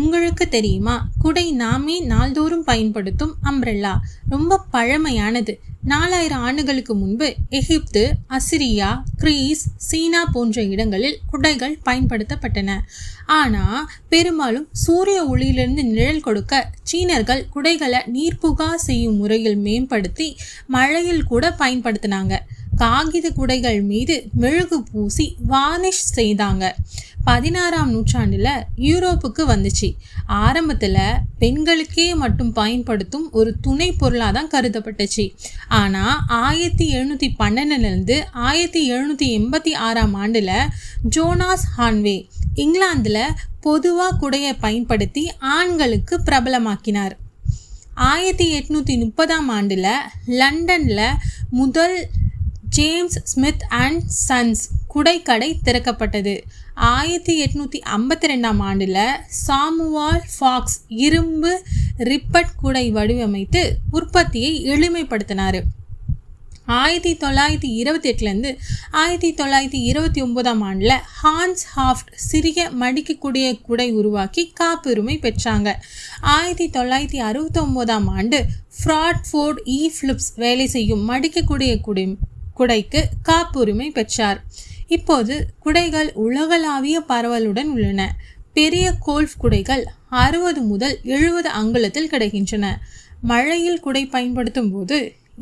உங்களுக்கு தெரியுமா? குடை நாமே நாள்தோறும் பயன்படுத்தும் அம்ப்ரெல்லா ரொம்ப பழமையானது. நாலாயிரம் ஆண்டுகளுக்கு முன்பு எகிப்து அசிரியா கிரீஸ் சீனா போன்ற இடங்களில் குடைகள் பயன்படுத்தப்பட்டன. ஆனால் பெரும்பாலும் சூரிய ஒளியிலிருந்து நிழல் கொடுக்க சீனர்கள் குடைகளை நீர்புகா செய்யும் முறையில் மேம்படுத்தி மழையில் கூட பயன்படுத்தினாங்க. காகித குடைகள் மீது மெழுகு பூசி வார்னிஷ் செய்தாங்க. பதினாறாம் நூற்றாண்டில் யூரோப்புக்கு வந்துச்சு. ஆரம்பத்தில் பெண்களுக்கே மட்டும் பயன்படுத்தும் ஒரு துணை பொருளாக தான் கருதப்பட்டுச்சு. ஆனால் ஆயிரத்தி எழுநூற்றி பன்னெண்டுலேருந்து ஆயிரத்தி எழுநூற்றி எண்பத்தி ஆறாம் ஆண்டில் ஜோனாஸ் ஹான்வே இங்கிலாந்தில் பொதுவாக குடையை பயன்படுத்தி ஆண்களுக்கு பிரபலமாக்கினார். ஆயிரத்தி எட்நூற்றி முப்பதாம் ஆண்டில் லண்டனில் முதல் ஜேம்ஸ் ஸ்மித் அண்ட் சன்ஸ் குடைக்கடை திறக்கப்பட்டது. ஆயிரத்தி எட்நூற்றி ஐம்பத்தி ரெண்டாம் ஆண்டில் சாமுவால் ஃபாக்ஸ் இரும்பு ரிப்பட் குடை வடிவமைத்து உற்பத்தியை எளிமைப்படுத்தினார். ஆயிரத்தி தொள்ளாயிரத்தி இருபத்தி எட்டுலேருந்து ஆயிரத்தி தொள்ளாயிரத்தி இருபத்தி ஒன்பதாம் ஆண்டில் ஹான்ஸ் ஹாஃப்ட் சிறிய மடிக்கக்கூடிய குடை உருவாக்கி காப்புரிமை பெற்றாங்க. ஆயிரத்தி தொள்ளாயிரத்தி அறுபத்தொம்போதாம் ஆண்டு ஃப்ராட்ஃபோர்ட் இ ஃபிலிப்ஸ் வேலை செய்யும் மடிக்கக்கூடிய குடை குடைக்கு காப்புரிமை பெற்றார். இப்போது குடைகள் உலகளாவிய பரவலுடன் உள்ளன. பெரிய கோல்ஃப் குடைகள் அறுபது முதல் எழுபது அங்குலத்தில் கிடைக்கின்றன. மழையில் குடை பயன்படுத்தும் போது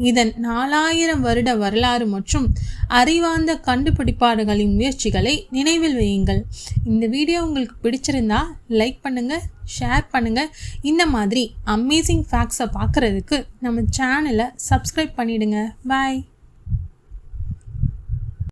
இதன் நாலாயிரம் வருட வரலாறு மற்றும் அறிவார்ந்த கண்டுபிடிப்பாளர்களின் முயற்சிகளை நினைவில் வையுங்கள். இந்த வீடியோ உங்களுக்கு பிடிச்சிருந்தா லைக் பண்ணுங்கள் ஷேர் பண்ணுங்கள் இந்த மாதிரி அமேசிங் ஃபேக்ட்ஸை பார்க்குறதுக்கு நம்ம சேனலை சப்ஸ்கிரைப் பண்ணிவிடுங்க பாய்